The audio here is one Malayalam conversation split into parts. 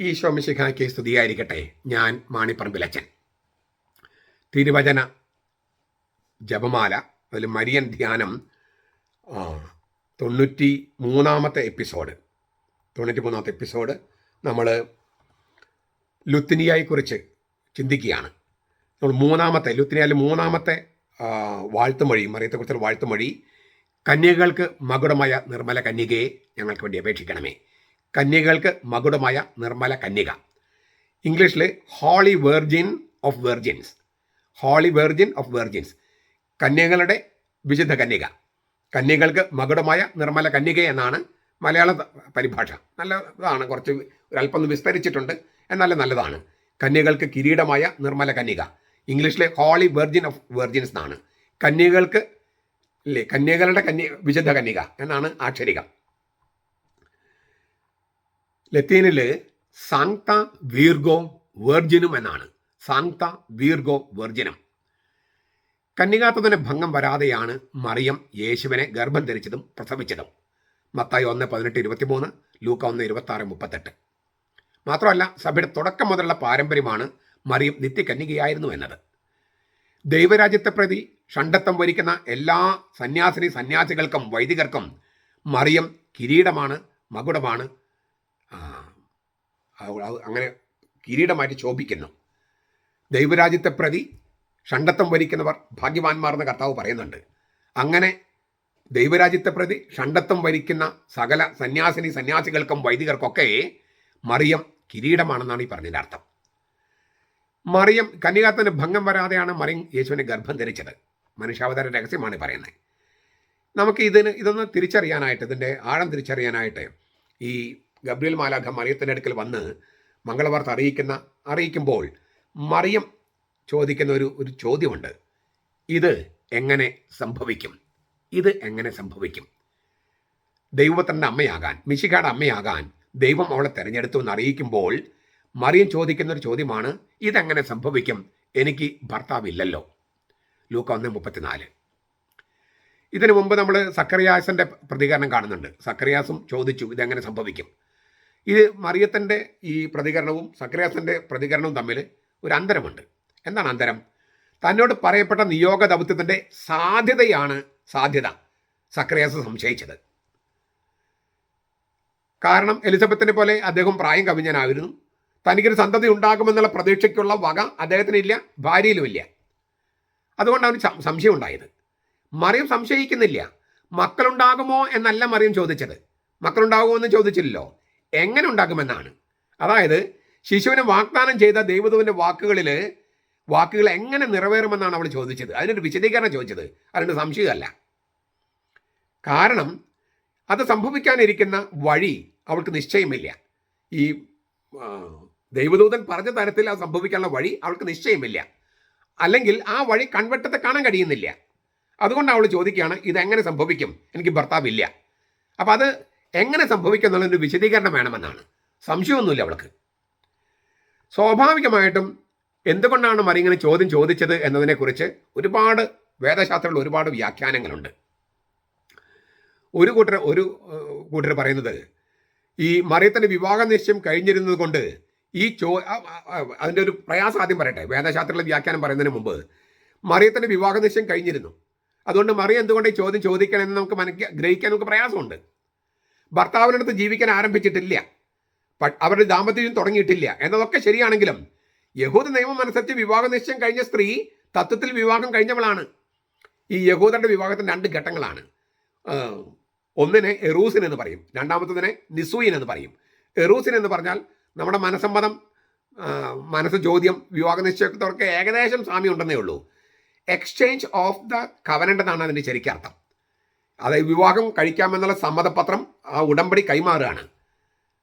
ഈശോ മിശിഖായ്ക്ക് സ്തുതിയായിരിക്കട്ടെ. ഞാൻ മാണിപ്പറമ്പിലച്ചൻ തിരുവചന ജപമാല അതിൽ മരിയൻ ധ്യാനം തൊണ്ണൂറ്റി മൂന്നാമത്തെ എപ്പിസോഡ്. തൊണ്ണൂറ്റി മൂന്നാമത്തെ എപ്പിസോഡ് നമ്മൾ ലുത്തിനിയായെക്കുറിച്ച് ചിന്തിക്കുകയാണ്. നമ്മൾ മൂന്നാമത്തെ ലുത്തിനിയായാലും മൂന്നാമത്തെ വാഴ്ത്തുമൊഴി മറിയത്തെക്കുറിച്ചുള്ള വാഴ്ത്തുമൊഴി കന്യകൾക്ക് മകുടമായ നിർമ്മല കന്യകയെ ഞങ്ങൾക്ക് വേണ്ടി അപേക്ഷിക്കണമേ. കന്യകൾക്ക് മകുടമായ നിർമ്മല കന്യക. ഇംഗ്ലീഷിൽ holy virgin of virgins. Holy virgin of virgins. കന്യകളുടെ വിശുദ്ധ കന്യക. കന്യകൾക്ക് മകുടമായ നിർമ്മല കന്യക എന്നാണ് മലയാള പരിഭാഷ. നല്ലതാണ് കുറച്ച് ഒരല്പം വിസ്തരിച്ചിട്ടുണ്ട്. എന്നാലും നല്ലതാണ്. കന്യകൾക്ക് കിരീടമായ നിർമ്മല കന്യക. ഇംഗ്ലീഷിലെ ഹോളി വെർജിൻ ഓഫ് വെർജിൻസ് എന്നാണ്. കന്യകൾക്ക് ഇല്ലേ കന്യകളുടെ കന്യ വിശുദ്ധ കന്യക എന്നാണ് ആക്ഷരികം. ലത്തീനിൽ സാങ്ത വീർഗോ വേർജിനും എന്നാണ്. സാങ്ത വീർഗോ വെർജിനം. കന്യകാത്വത്തിന് ഭംഗം വരാതെയാണ് മറിയം യേശുവിനെ ഗർഭം ധരിച്ചതും പ്രസവിച്ചതും. മത്തായി ഒന്ന് പതിനെട്ട് ഇരുപത്തിമൂന്ന് ലൂക്ക ഒന്ന് ഇരുപത്തി ആറ് മുപ്പത്തെട്ട്. മാത്രമല്ല സഭയുടെ തുടക്കം മുതലുള്ള പാരമ്പര്യമാണ് മറിയം നിത്യകന്യകയായിരുന്നു എന്നത്. ദൈവരാജ്യത്തെ പ്രതി ഷണ്ടത്വം വരിക്കുന്ന എല്ലാ സന്യാസിനി സന്യാസികൾക്കും വൈദികർക്കും മറിയം കിരീടമാണ് മകുടമാണ് അങ്ങനെ കിരീടമായിട്ട് ശോഭിക്കുന്നു. ദൈവരാജ്യത്തെ പ്രതി ഷണ്ടത്വം വരിക്കുന്നവർ ഭാഗ്യവാന്മാർ എന്ന് കർത്താവ് പറയുന്നുണ്ട്. അങ്ങനെ ദൈവരാജ്യത്തെ പ്രതി ഷണ്ടത്വം വരിക്കുന്ന സകല സന്യാസിനി സന്യാസികൾക്കും വൈദികർക്കൊക്കെ മറിയം കിരീടമാണെന്നാണ് ഈ പറഞ്ഞതിന്റെ അർത്ഥം. മറിയം കന്യകാത്തിന് ഭംഗം വരാതെയാണ് മറിയം യേശുവിനെ ഗർഭം ധരിച്ചത്. മനുഷ്യാവതാര രഹസ്യമാണ് പറയുന്നത്. നമുക്ക് ഇതിന് ഇതൊന്ന് തിരിച്ചറിയാനായിട്ട് ഇതിന്റെ ആഴം തിരിച്ചറിയാനായിട്ട് ഈ ഗബ്രിയൽ മാലാഖ മറിയത്തിന്റെ അടുക്കൽ വന്ന് മംഗളവാർത്ത അറിയിക്കുന്ന അറിയിക്കുമ്പോൾ മറിയം ചോദിക്കുന്ന ഒരു ഒരു ചോദ്യമുണ്ട്. ഇത് എങ്ങനെ സംഭവിക്കും? ഇത് എങ്ങനെ സംഭവിക്കും? ദൈവത്തിന്റെ അമ്മയാകാൻ മിശിഖയുടെ അമ്മയാകാൻ ദൈവം അവളെ തിരഞ്ഞെടുത്തു എന്ന് അറിയിക്കുമ്പോൾ മറിയം ചോദിക്കുന്ന ഒരു ചോദ്യമാണ് ഇതെങ്ങനെ സംഭവിക്കും? എനിക്ക് ഭർത്താവില്ലല്ലോ ലൂക്ക ഒന്ന് മുപ്പത്തിനാല്. ഇതിനു മുമ്പ് നമ്മൾ സക്കറിയാസിന്റെ പ്രതികരണം കാണുന്നുണ്ട്. സക്കറിയാസും ചോദിച്ചു ഇതെങ്ങനെ സംഭവിക്കും? ഇത് മറിയത്തിന്റെ ഈ പ്രതികരണവും സക്രിയാസിന്റെ പ്രതികരണവും തമ്മിൽ ഒരു അന്തരമുണ്ട്. എന്താണ് അന്തരം? തന്നോട് പറയപ്പെട്ട നിയോഗ ദൗത്യത്തിന്റെ സാധ്യതയാണ് സാധ്യത. സക്രിയാസ് സംശയിച്ചത്. കാരണം എലിസബത്തിനെ പോലെ അദ്ദേഹം പ്രായം കവിഞ്ഞനായിരുന്നു. തനിക്കൊരു സന്തതി ഉണ്ടാകുമെന്നുള്ള പ്രതീക്ഷയ്ക്കുള്ള വക അദ്ദേഹത്തിനില്ല ഭാര്യയിലുമില്ല. അതുകൊണ്ട് അവന് സംശയം ഉണ്ടായത്. മറിയം സംശയിക്കുന്നില്ല. മക്കളുണ്ടാകുമോ എന്നല്ല മറിയം ചോദിച്ചത്. മക്കളുണ്ടാകുമോ എന്ന് ചോദിച്ചില്ലല്ലോ. എങ്ങനെ ഉണ്ടാക്കുമെന്നാണ് അതായത് ശിശുവിന് വാഗ്ദാനം ചെയ്ത ദൈവദൂവിന്റെ വാക്കുകളിൽ വാക്കുകൾ എങ്ങനെ നിറവേറുമെന്നാണ് അവൾ ചോദിച്ചത്. അതിനൊരു വിശദീകരണം ചോദിച്ചത്. അതിന്റെ സംശയമല്ല. കാരണം അത് സംഭവിക്കാനിരിക്കുന്ന വഴി അവൾക്ക് നിശ്ചയമില്ല. ഈ ദൈവദൂതൻ പറഞ്ഞ തരത്തിൽ അത് സംഭവിക്കാനുള്ള വഴി അവൾക്ക് നിശ്ചയമില്ല. അല്ലെങ്കിൽ ആ വഴി കൺവെട്ടത്തെ കാണാൻ കഴിയുന്നില്ല. അതുകൊണ്ട് അവൾ ചോദിക്കുകയാണ് ഇതെങ്ങനെ സംഭവിക്കും? എനിക്ക് ഭർത്താവില്ല. അപ്പം അത് എങ്ങനെ സംഭവിക്കും എന്നുള്ളൊരു വിശദീകരണം വേണമെന്നാണ്. സംശയമൊന്നുമില്ല അവൾക്ക്. സ്വാഭാവികമായിട്ടും എന്തുകൊണ്ടാണ് മറിങ്ങനെ ചോദ്യം ചോദിച്ചത് എന്നതിനെക്കുറിച്ച് ഒരുപാട് വേദശാസ്ത്രങ്ങളിൽ ഒരുപാട് വ്യാഖ്യാനങ്ങളുണ്ട്. ഒരു കൂട്ടർ ഒരു കൂട്ടർ പറയുന്നത് ഈ മറിയത്തിന്റെ വിവാഹ നിശ്ചയം കഴിഞ്ഞിരുന്നത് കൊണ്ട് ഈ ചോ അതിന്റെ ഒരു പ്രയാസം ആദ്യം പറയട്ടെ. വേദശാസ്ത്രത്തിലെ വ്യാഖ്യാനം പറയുന്നതിന് മുമ്പ് മറിയത്തിന്റെ വിവാഹ നിശ്ചയം കഴിഞ്ഞിരുന്നു. അതുകൊണ്ട് മറിയ എന്തുകൊണ്ട് ഈ ചോദ്യം ചോദിക്കണമെന്ന് നമുക്ക് മനക്ക് ഗ്രഹിക്കാൻ നമുക്ക് പ്രയാസമുണ്ട്. ഭർത്താവിനടുത്ത് ജീവിക്കാൻ ആരംഭിച്ചിട്ടില്ല. അവരുടെ ദാമ്പത്യം തുടങ്ങിയിട്ടില്ല. എന്നതൊക്കെ ശരിയാണെങ്കിലും യഹൂദ നിയമം അനുസരിച്ച് വിവാഹ നിശ്ചയം കഴിഞ്ഞ സ്ത്രീ തത്വത്തിൽ വിവാഹം കഴിഞ്ഞവളാണ്. ഈ യഹൂദരുടെ വിവാഹത്തിന് രണ്ട് ഘട്ടങ്ങളാണ്. ഒന്നിനെ എറൂസിൻ എന്ന് പറയും. രണ്ടാമത്തതിനെ നിസൂയിൻ എന്ന് പറയും. എറൂസിൻ എന്ന് പറഞ്ഞാൽ നമ്മുടെ മനസ്സമ്മതം മനസ്സ് ചോദ്യം വിവാഹ നിശ്ചയത്തോടൊക്കെ ഏകദേശം സാമ്യം ഉണ്ടെന്നേ ഉള്ളൂ. എക്സ്ചേഞ്ച് ഓഫ് ദ കവനന്റ് എന്നാണ് അതിന്റെ ശരിക്കർത്ഥം. അതായത് വിവാഹം കഴിക്കാമെന്നുള്ള സമ്മതപത്രം ആ ഉടമ്പടി കൈമാറുകയാണ്.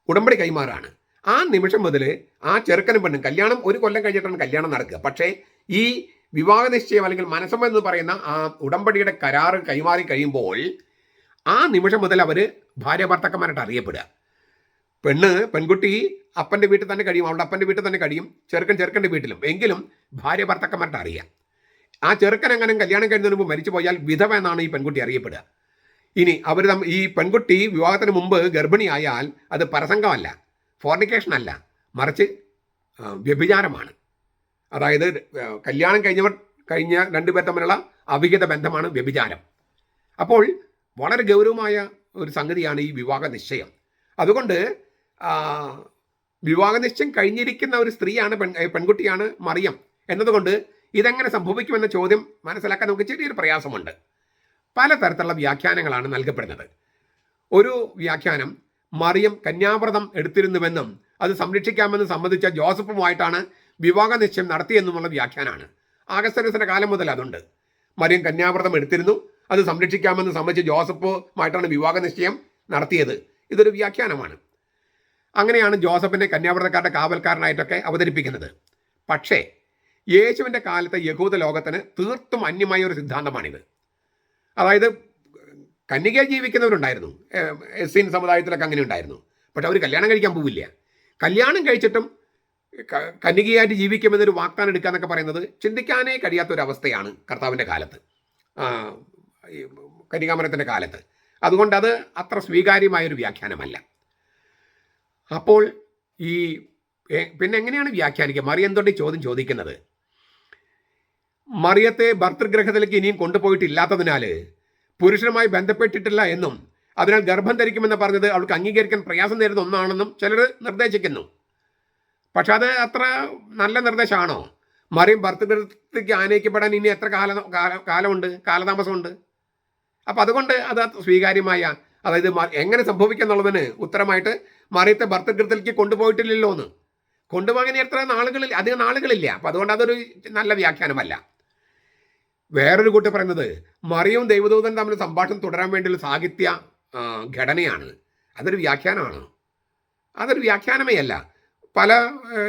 ഉടമ്പടി കൈമാറാണ് ആ നിമിഷം മുതൽ ആ ചെറുക്കനും പെണ്ണും കല്യാണം ഒരു കൊല്ലം കഴിഞ്ഞിട്ടാണ് കല്യാണം നടക്കുക. പക്ഷേ ഈ വിവാഹ നിശ്ചയം അല്ലെങ്കിൽ മനസ്സമ്മതം എന്ന് പറയുന്ന ആ ഉടമ്പടിയുടെ കരാറ് കൈമാറി കഴിയുമ്പോൾ ആ നിമിഷം മുതൽ അവർ ഭാര്യ ഭർത്തക്കന്മാരായിട്ട് അറിയപ്പെടുക. പെണ്ണ് പെൺകുട്ടി അപ്പന്റെ വീട്ടിൽ തന്നെ കഴിയും അവളുടെ അപ്പന്റെ വീട്ടിൽ തന്നെ കഴിയും ചെറുക്കൻ ചെറുക്കന്റെ വീട്ടിലും. എങ്കിലും ഭാര്യ ഭർത്തക്കന്മാരായിട്ട് അറിയാം ആ ചെറുക്കൻ എങ്ങനെ കല്യാണം കഴിഞ്ഞതിന് മുമ്പ് മരിച്ചു പോയാൽ വിധവ എന്നാണ് ഈ പെൺകുട്ടി അറിയപ്പെടുക. ഇനി അവർ ഈ പെൺകുട്ടി വിവാഹത്തിന് മുമ്പ് ഗർഭിണിയായാൽ അത് പരസംഗമല്ല ഫോർണിക്കേഷൻ അല്ല മറിച്ച് വ്യഭിചാരമാണ്. അതായത് കല്യാണം കഴിഞ്ഞവർ കഴിഞ്ഞ രണ്ടുപേർ തമ്മിലുള്ള അവിഹിത ബന്ധമാണ് വ്യഭിചാരം. അപ്പോൾ വളരെ ഗൗരവമായ ഒരു സംഗതിയാണ് ഈ വിവാഹ നിശ്ചയം. അതുകൊണ്ട് വിവാഹ നിശ്ചയം കഴിഞ്ഞിരിക്കുന്ന ഒരു സ്ത്രീയാണ് പെൺ പെൺകുട്ടിയാണ് മറിയം. എന്നതുകൊണ്ട് ഇതെങ്ങനെ സംഭവിക്കുമെന്ന ചോദ്യം മനസ്സിലാക്കാൻ നമുക്ക് ചെറിയൊരു പ്രയാസമുണ്ട്. പലതരത്തിലുള്ള വ്യാഖ്യാനങ്ങളാണ് നൽകപ്പെടുന്നത്. ഒരു വ്യാഖ്യാനം മറിയം കന്യാവ്രതം എടുത്തിരുന്നുവെന്നും അത് സംരക്ഷിക്കാമെന്ന് സംബന്ധിച്ച ജോസഫുമായിട്ടാണ് വിവാഹ നിശ്ചയം നടത്തിയെന്നുമുള്ള വ്യാഖ്യാനമാണ് ആഗസ്തരസിന്റെ കാലം മുതൽ അതുണ്ട്. മറിയം കന്യാവ്രതം എടുത്തിരുന്നു അത് സംരക്ഷിക്കാമെന്ന് സംബന്ധിച്ച് ജോസഫുമായിട്ടാണ് വിവാഹ നിശ്ചയം നടത്തിയത്. ഇതൊരു വ്യാഖ്യാനമാണ്. അങ്ങനെയാണ് ജോസഫിനെ കന്യാവ്രതക്കാരുടെ കാവൽക്കാരനായിട്ടൊക്കെ അവതരിപ്പിക്കുന്നത്. പക്ഷേ യേശുവിന്റെ കാലത്തെ യഹൂദ ലോകത്തിന് തീർത്തും അന്യമായ ഒരു സിദ്ധാന്തമാണിത്. അതായത് കന്യക ജീവിക്കുന്നവരുണ്ടായിരുന്നു. എസ് സീൻ സമുദായത്തിലൊക്കെ അങ്ങനെ ഉണ്ടായിരുന്നു പക്ഷെ അവർ കല്യാണം കഴിക്കാൻ പോവില്ല. കല്യാണം കഴിച്ചിട്ടും കന്യകയായിട്ട് ജീവിക്കുമെന്നൊരു വാഗ്ദാനം എടുക്കുക എന്നൊക്കെ പറയുന്നത് ചിന്തിക്കാനേ കഴിയാത്ത ഒരു അവസ്ഥയാണ് കർത്താവിന്റെ കാലത്ത് കന്യകാമരത്തിന്റെ കാലത്ത്. അതുകൊണ്ട് അത് അത്ര സ്വീകാര്യമായൊരു വ്യാഖ്യാനമല്ല. അപ്പോൾ ഈ പിന്നെ എങ്ങനെയാണ് വ്യാഖ്യാനിക്കുക? മറിയന്തൊണ്ടി ചോദ്യം ചോദിക്കുന്നത് മറിയത്തെ ഭർത്തൃഗ്രഹത്തിലേക്ക് ഇനിയും കൊണ്ടുപോയിട്ടില്ലാത്തതിനാൽ പുരുഷനുമായി ബന്ധപ്പെട്ടിട്ടില്ല എന്നും അതിനാൽ ഗർഭം ധരിക്കുമെന്ന് പറഞ്ഞത് അവൾക്ക് അംഗീകരിക്കാൻ പ്രയാസം നേരുന്ന ഒന്നാണെന്നും ചിലർ നിർദ്ദേശിക്കുന്നു. പക്ഷെ അത് അത്ര നല്ല നിർദ്ദേശമാണോ? മറിയം ഭർത്തൃഗ്രഹത്തിലേക്ക് ആനയിക്കപ്പെടാൻ ഇനി എത്ര കാല കാല- കാലമുണ്ട്? കാലതാമസമുണ്ട്? അപ്പം അതുകൊണ്ട് അത് സ്വീകാര്യമായ അതായത് എങ്ങനെ സംഭവിക്കുക എന്നുള്ളതിന് ഉത്തരമായിട്ട് മറിയത്തെ ഭർത്തൃഗ്രഹത്തിലേക്ക് കൊണ്ടുപോയിട്ടില്ലല്ലോ എന്ന് കൊണ്ടുപോകാൻ എത്ര നാളുകളിൽ അധികം നാളുകളില്ല. അപ്പം അതുകൊണ്ട് അതൊരു നല്ല വ്യാഖ്യാനമല്ല. വേറൊരു കൂട്ടി പറയുന്നത് മറിയവും ദൈവദൂതൻ തമ്മിൽ സംഭാഷണം തുടരാൻ വേണ്ടിയുള്ള സാഹിത്യ ഘടനയാണ്. അതൊരു വ്യാഖ്യാനമാണ്. അതൊരു വ്യാഖ്യാനമേ അല്ല. പല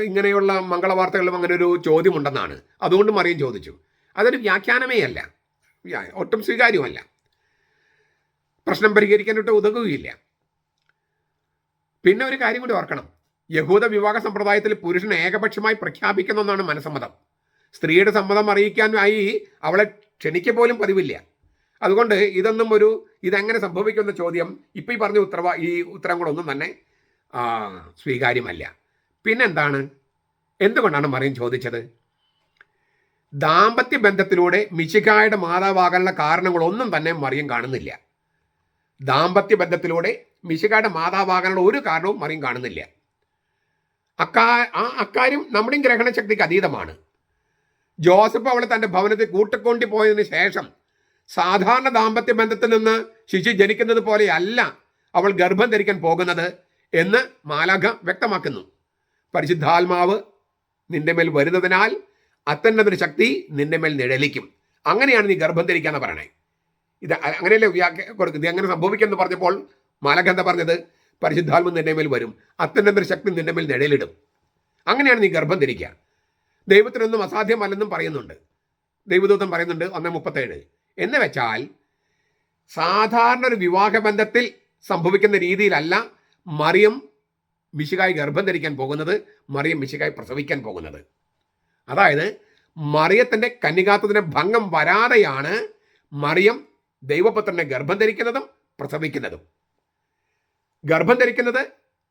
ഇങ്ങനെയുള്ള മംഗളവാർത്തകളിലും അങ്ങനെ ഒരു ചോദ്യമുണ്ടെന്നാണ്. അതുകൊണ്ട് മറിയം ചോദിച്ചു. അതൊരു വ്യാഖ്യാനമേ അല്ല. ഒട്ടും സ്വീകാര്യമല്ല. പ്രശ്നം പരിഹരിക്കാനായിട്ട് ഉതകുകയില്ല. പിന്നെ ഒരു കാര്യം കൂടി ഓർക്കണം. യഹൂദ വിവാഹ സമ്പ്രദായത്തിൽ പുരുഷൻ ഏകപക്ഷമായി പ്രഖ്യാപിക്കുന്ന ഒന്നാണ് മനസ്സമ്മതം സ്ത്രീയുടെ സമ്മതം അറിയിക്കാനായി അവളെ ക്ഷണിക്ക പോലും പതിവില്ല. അതുകൊണ്ട് ഇതൊന്നും ഒരു ഇതെങ്ങനെ സംഭവിക്കുന്ന ചോദ്യം ഇപ്പം ഈ പറഞ്ഞ ഉത്തരവ ഈ ഉത്തരം കൂടെ ഒന്നും തന്നെ സ്വീകാര്യമല്ല. പിന്നെന്താണ്? എന്തുകൊണ്ടാണ് മറിയം ചോദിച്ചത്? ദാമ്പത്യ ബന്ധത്തിലൂടെ മിശികായുടെ മാതാവാകാനുള്ള കാരണങ്ങളൊന്നും തന്നെ മറിയം കാണുന്നില്ല. ദാമ്പത്യ ബന്ധത്തിലൂടെ മിശികായുടെ മാതാവാകാനുള്ള ഒരു കാരണവും മറിയം കാണുന്നില്ല. അക്കാ ആ അക്കാര്യം നമ്മുടെയും ഗ്രഹണശക്തിക്ക് അതീതമാണ്. ജോസഫ് അവളെ തന്റെ ഭവനത്തിൽ കൂട്ടിക്കൊണ്ടി പോയതിന് ശേഷം സാധാരണ ദാമ്പത്യ ബന്ധത്തിൽ നിന്ന് ശിശു ജനിക്കുന്നത് പോലെയല്ല അവൾ ഗർഭം ധരിക്കാൻ പോകുന്നത് എന്ന് മാലാഖ വ്യക്തമാക്കുന്നു. പരിശുദ്ധാത്മാവ് നിന്റെ മേൽ വരുന്നതിനാൽ അത്തന്നതിന് ശക്തി നിന്റെ മേൽ നിഴലിക്കും. അങ്ങനെയാണ് നീ ഗർഭം ധരിക്കാന്ന് പറയണേ. ഇത് അങ്ങനെയല്ലേ കൊടുക്കുന്നത് ഇത് എങ്ങനെ സംഭവിക്കുമെന്ന് പറഞ്ഞപ്പോൾ മാലഖ എന്താ പറഞ്ഞത്? പരിശുദ്ധാത്മ നിന്റെ മേൽ വരും. അത്തന്നതിന് ശക്തി നിന്റെ മേൽ നിഴലിടും. അങ്ങനെയാണ് നീ ഗർഭം ധരിക്കുക. ദൈവത്തിനൊന്നും അസാധ്യമല്ലെന്നും പറയുന്നുണ്ട്. ദൈവദൂതം പറയുന്നുണ്ട് ഒന്ന് മുപ്പത്തേഴ്. എന്ന് വെച്ചാൽ സാധാരണ ഒരു വിവാഹബന്ധത്തിൽ സംഭവിക്കുന്ന രീതിയിലല്ല മറിയം മിശികായി ഗർഭം ധരിക്കാൻ പോകുന്നത് മറിയം മിശികായി പ്രസവിക്കാൻ പോകുന്നത്. അതായത് മറിയത്തിന്റെ കന്യകാത്വത്തിന് ഭംഗം വരാതെയാണ് മറിയം ദൈവപുത്രനെ ഗർഭം ധരിക്കുന്നതും പ്രസവിക്കുന്നതും. ഗർഭം ധരിക്കുന്നത്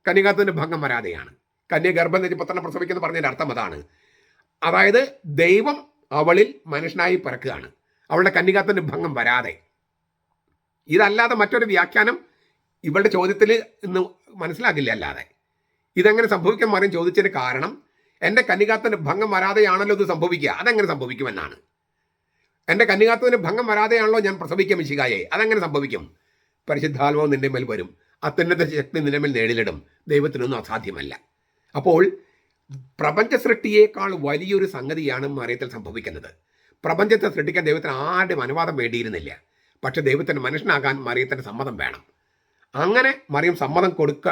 കന്യകാത്വത്തിന് ഭംഗം വരാതെയാണ്. കന്യ ഗർഭം ധരി പുത്രനെ പ്രസവിക്കുന്ന പറഞ്ഞതിന്റെ അർത്ഥം അതാണ്. അതായത് ദൈവം അവളിൽ മനുഷ്യനായി പിറക്കുകയാണ്. അവളുടെ കന്യകാത്വത്തിന് ഭംഗം വരാതെ. ഇതല്ലാതെ മറ്റൊരു വ്യാഖ്യാനം ഇവളുടെ ചോദ്യത്തിൽ ഇന്ന് മനസ്സിലാകില്ല അല്ലാതെ. ഇതെങ്ങനെ സംഭവിക്കാൻ മാറിയും ചോദിച്ചതിന് കാരണം എന്റെ കന്യകാത്വന് ഭംഗം വരാതെയാണല്ലോ ഇത് സംഭവിക്കുക. അതെങ്ങനെ സംഭവിക്കുമെന്നാണ്. എന്റെ കന്യകാത്വന് ഭംഗം വരാതെയാണല്ലോ ഞാൻ പ്രസവിക്കുക മിശികായെ അതെങ്ങനെ സംഭവിക്കും? പരിശുദ്ധാത്മാവ് നിന്റെ മേൽ വരും. അത്യുന്നത ശക്തി നിന്റെ മേൽ നേടിലിടും. ദൈവത്തിനൊന്നും അസാധ്യമല്ല. അപ്പോൾ പ്രപഞ്ച സൃഷ്ടിയേക്കാൾ വലിയൊരു സംഗതിയാണ് മറിയത്തിൽ സംഭവിക്കുന്നത്. പ്രപഞ്ചത്തെ സൃഷ്ടിക്കാൻ ദൈവത്തിന് ആരുടെയും അനുവാദം വേണ്ടിയിരുന്നില്ല. പക്ഷെ ദൈവത്തിന് മനുഷ്യനാകാൻ മറിയത്തിന്റെ സമ്മതം വേണം. അങ്ങനെ മറിയം സമ്മതം കൊടുക്ക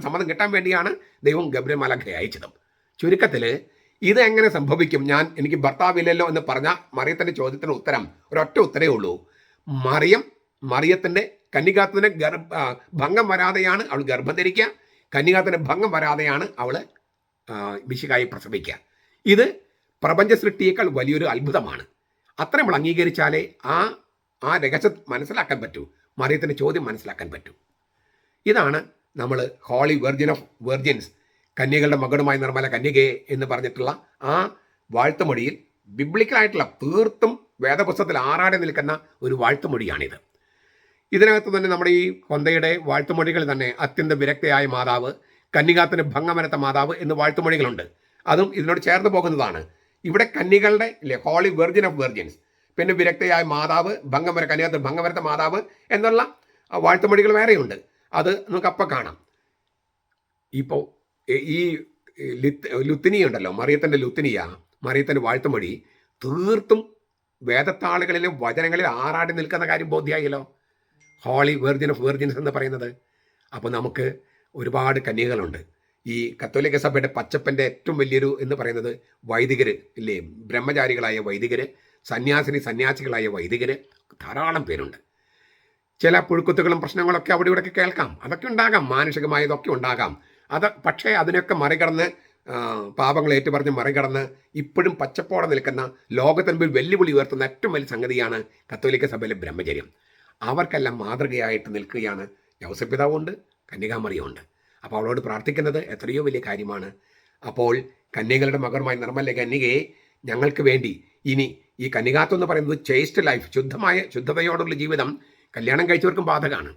സമ്മതം കിട്ടാൻ വേണ്ടിയാണ് ദൈവം ഗബ്രിയ മലഖയെ അയച്ചതും. ചുരുക്കത്തിൽ ഇത് എങ്ങനെ സംഭവിക്കും? ഞാൻ എനിക്ക് ഭർത്താവില്ലല്ലോ എന്ന് പറഞ്ഞ മറിയത്തിന്റെ ചോദ്യത്തിന് ഉത്തരം ഒരൊറ്റ ഉത്തരേ ഉള്ളൂ. മറിയം മറിയത്തിന്റെ കന്നികാത്തിന് ഗർഭ ഭംഗം വരാതെയാണ് അവൾ ഗർഭം ധരിക്കുക. കന്നികാത്തിന് ഭംഗം വരാതെയാണ് അവൾ മിശികായി പ്രസവിക്കുക. ഇത് പ്രപഞ്ച സൃഷ്ടിയേക്കാൾ വലിയൊരു അത്ഭുതമാണ്. അത്ര നമ്മൾ അംഗീകരിച്ചാലേ ആ ആ രഹസ്യം മനസ്സിലാക്കാൻ പറ്റൂ. മറിയത്തിന്റെ ചോദ്യം മനസ്സിലാക്കാൻ പറ്റൂ. ഇതാണ് നമ്മൾ ഹോളി വെർജിൻ ഓഫ് വെർജിൻസ് കന്യകളുടെ മകളുമായി നിർമ്മല കന്യകയെ എന്ന് പറഞ്ഞിട്ടുള്ള ആ വാഴ്ത്തുമൊഴിയിൽ ബിബ്ലിക്കലായിട്ടുള്ള തീർത്തും വേദപുസ്തകത്തിൽ ആറാടി നിൽക്കുന്ന ഒരു വാഴ്ത്തുമൊഴിയാണിത്. ഇതിനകത്ത് തന്നെ നമ്മുടെ ഈ കൊന്തയുടെ വാഴ്ത്തുമൊഴികൾ തന്നെ അത്യന്തം വിരക്തയായ മാതാവ് കന്യകാത്തിന് ഭംഗമനത്ത മാതാവ് എന്ന് വാഴ്ത്തുമൊഴികളുണ്ട്. അതും ഇതിനോട് ചേർന്ന് പോകുന്നതാണ്. ഇവിടെ കന്നികളുടെ ഇല്ലേ ഹോളി വെർജിൻ ഓഫ് വെർജിൻസ് പിന്നെ വിരക്തയായ മാതാവ് ഭംഗമര കന്യാത്തിന് ഭംഗമരത്ത മാതാവ് എന്നുള്ള വാഴ്ത്തുമൊഴികൾ വേറെയുണ്ട്. അത് നമുക്ക് അപ്പം കാണാം. ഇപ്പോൾ ഈ ലിത്ത് ലുത്തിനി ഉണ്ടല്ലോ മറിയത്തിന്റെ ലുത്തിനിയ മറിയത്തിന്റെ വാഴ്ത്തുമൊഴി. തീർത്തും വേദത്താളുകളിലെ വചനങ്ങളിൽ ആറാടി നിൽക്കുന്ന കാര്യം ബോധ്യമായല്ലോ ഹോളി വെർജിൻ ഓഫ് വെർജിൻസ് എന്ന് പറയുന്നത്. അപ്പോൾ നമുക്ക് ഒരുപാട് കന്യകളുണ്ട് ഈ കത്തോലിക്ക സഭയുടെ പച്ചപ്പന്റെ ഏറ്റവും വലിയൊരു എന്ന് പറയുന്നത് വൈദികർ ഇല്ലേ? ബ്രഹ്മചാരികളായ വൈദികർ സന്യാസിനി സന്യാസികളായ വൈദികർ ധാരാളം പേരുണ്ട്. ചില പുഴുക്കുത്തുകളും പ്രശ്നങ്ങളൊക്കെ അവിടെ ഇവിടെയൊക്കെ കേൾക്കാം. അതൊക്കെ ഉണ്ടാകാം. മാനുഷികമായതൊക്കെ ഉണ്ടാകാം. അത് പക്ഷേ അതിനൊക്കെ മറികടന്ന് പാപങ്ങൾ ഏറ്റുപറഞ്ഞ് മറികടന്ന് ഇപ്പോഴും പച്ചപ്പോടെ നിൽക്കുന്ന ലോകത്തിന് വെല്ലുവിളി ഉയർത്തുന്ന ഏറ്റവും വലിയ സംഗതിയാണ് കത്തോലിക്ക സഭയിലെ ബ്രഹ്മചര്യം. അവർക്കെല്ലാം മാതൃകയായിട്ട് നിൽക്കുകയാണ് യൗസപിതാവുണ്ട് കന്യകാമറിയുണ്ട്. അപ്പോൾ അവളോട് പ്രാർത്ഥിക്കുന്നത് എത്രയോ വലിയ കാര്യമാണ്. അപ്പോൾ കന്യകളുടെ മകനുമായി നിർമ്മല കന്യകയെ ഞങ്ങൾക്ക് വേണ്ടി ഇനി ഈ കന്യകാത്വം എന്ന് പറയുന്നത് ചേസ്റ്റ് ലൈഫ് ശുദ്ധമായ ശുദ്ധതയോടുള്ള ജീവിതം കല്യാണം കഴിച്ചവർക്കും ബാധകമാണ്.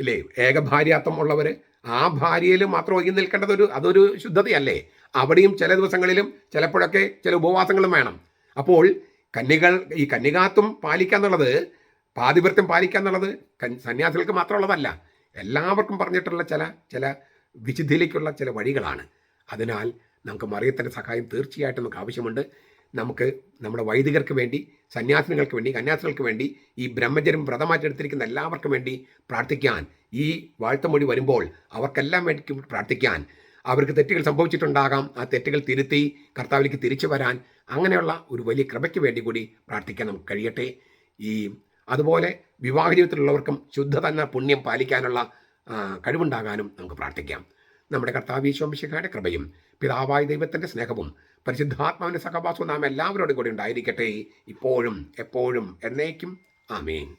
ഇല്ലേ? ഏകഭാര്യാത്വം ഉള്ളവർ ആ ഭാര്യയിൽ മാത്രം ഒതുങ്ങി നിൽക്കേണ്ടതൊരു അതൊരു ശുദ്ധതയല്ലേ? അവിടെയും ചില ദിവസങ്ങളിലും ചിലപ്പോഴൊക്കെ ചില ഉപവാസങ്ങളും വേണം. അപ്പോൾ കന്യകൾ ഈ കന്യകാത്വം പാലിക്കുക എന്നുള്ളത് പാതിവൃത്യം പാലിക്കുക എന്നുള്ളത് സന്യാസികൾക്ക് മാത്രമുള്ളതല്ല. എല്ലാവർക്കും പറഞ്ഞിട്ടുള്ള ചില ചില വിശുദ്ധിയിലേക്കുള്ള ചില വഴികളാണ്. അതിനാൽ നമുക്ക് മറിയത്തിന്റെ സഹായം തീർച്ചയായിട്ടും നമുക്ക് ആവശ്യമുണ്ട്. നമുക്ക് നമ്മുടെ വൈദികർക്ക് വേണ്ടി സന്യാസിനികൾക്ക് വേണ്ടി കന്യാസികൾക്ക് വേണ്ടി ഈ ബ്രഹ്മചര്യം വ്രതമാറ്റെടുത്തിരിക്കുന്ന എല്ലാവർക്കും വേണ്ടി പ്രാർത്ഥിക്കാൻ ഈ വാഴ്ത്തമൊഴി വരുമ്പോൾ അവർക്കെല്ലാം വേണ്ടി പ്രാർത്ഥിക്കാൻ അവർക്ക് തെറ്റുകൾ സംഭവിച്ചിട്ടുണ്ടാകാം ആ തെറ്റുകൾ തിരുത്തി കർത്താവിലേക്ക് തിരിച്ചു വരാൻ അങ്ങനെയുള്ള ഒരു വലിയ കൃപയ്ക്ക് വേണ്ടി കൂടി പ്രാർത്ഥിക്കാൻ നമുക്ക് കഴിയട്ടെ. ഈ അതുപോലെ വിവാഹ ജീവിതത്തിലുള്ളവർക്കും ശുദ്ധ തന്നെ പുണ്യം പാലിക്കാനുള്ള കഴിവുണ്ടാകാനും നമുക്ക് പ്രാർത്ഥിക്കാം. നമ്മുടെ കർത്താവീശ്വംശിഖയുടെ കൃപയും പിതാവായ ദൈവത്തിന്റെ സ്നേഹവും പരിശുദ്ധാത്മാവിന്റെ സഹവാസവും നാം എല്ലാവരോടും കൂടി ഉണ്ടായിരിക്കട്ടെ. ഇപ്പോഴും എപ്പോഴും എന്നേക്കും. ആമേൻ.